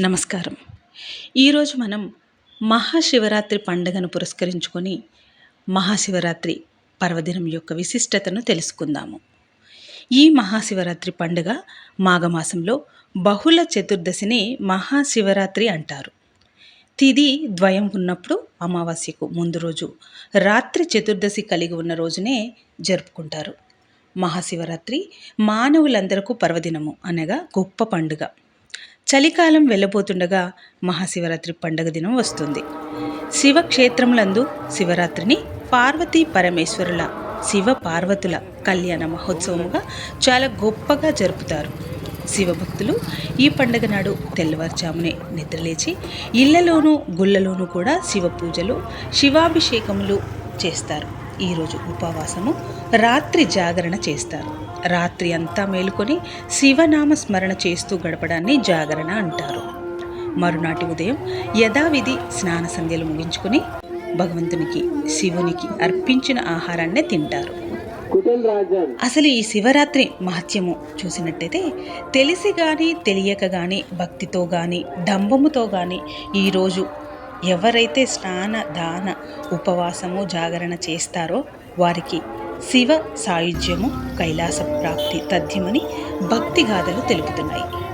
నమస్కారం. ఈరోజు మనం మహాశివరాత్రి పండుగను పురస్కరించుకొని మహాశివరాత్రి పర్వదినం యొక్క విశిష్టతను తెలుసుకుందాము. ఈ మహాశివరాత్రి పండుగ మాఘమాసంలో బహుళ చతుర్దశిని మహాశివరాత్రి అంటారు. తిది ద్వయం ఉన్నప్పుడు అమావాస్యకు ముందు రోజు రాత్రి చతుర్దశి కలిగి ఉన్న రోజునే జరుపుకుంటారు. మహాశివరాత్రి మానవులందరకు పర్వదినము అనగా గొప్ప పండుగ. చలికాలం వెళ్ళబోతుండగా మహాశివరాత్రి పండగ దినం వస్తుంది. శివక్షేత్రములందు శివరాత్రిని పార్వతీ పరమేశ్వరుల శివ పార్వతుల కళ్యాణ మహోత్సవముగా చాలా గొప్పగా జరుపుతారు. శివభక్తులు ఈ పండగ నాడు తెల్లవారుజామునే నిద్రలేచి ఇళ్ళలోనూ గుళ్ళలోనూ కూడా శివ పూజలు శివాభిషేకములు చేస్తారు. ఈరోజు ఉపవాసము రాత్రి జాగరణ చేస్తారు. రాత్రి అంతా మేలుకొని శివనామ స్మరణ చేస్తూ గడపడాన్ని జాగరణ అంటారు. మరునాటి ఉదయం యథావిధి స్నాన సంధ్యలు ముగించుకొని భగవంతునికి శివునికి అర్పించిన ఆహారాన్నే తింటారు. అసలు ఈ శివరాత్రి మహత్యము చూసినట్టయితే తెలిసి కానీ తెలియక కానీ భక్తితో కానీ డంబముతో కానీ ఈరోజు ఎవరైతే స్నాన దాన ఉపవాసము జాగరణ చేస్తారో వారికి శివ సాయుధ్యము కైలాస ప్రాప్తి తథ్యమని భక్తి గాథలు తెలుపుతున్నాయి.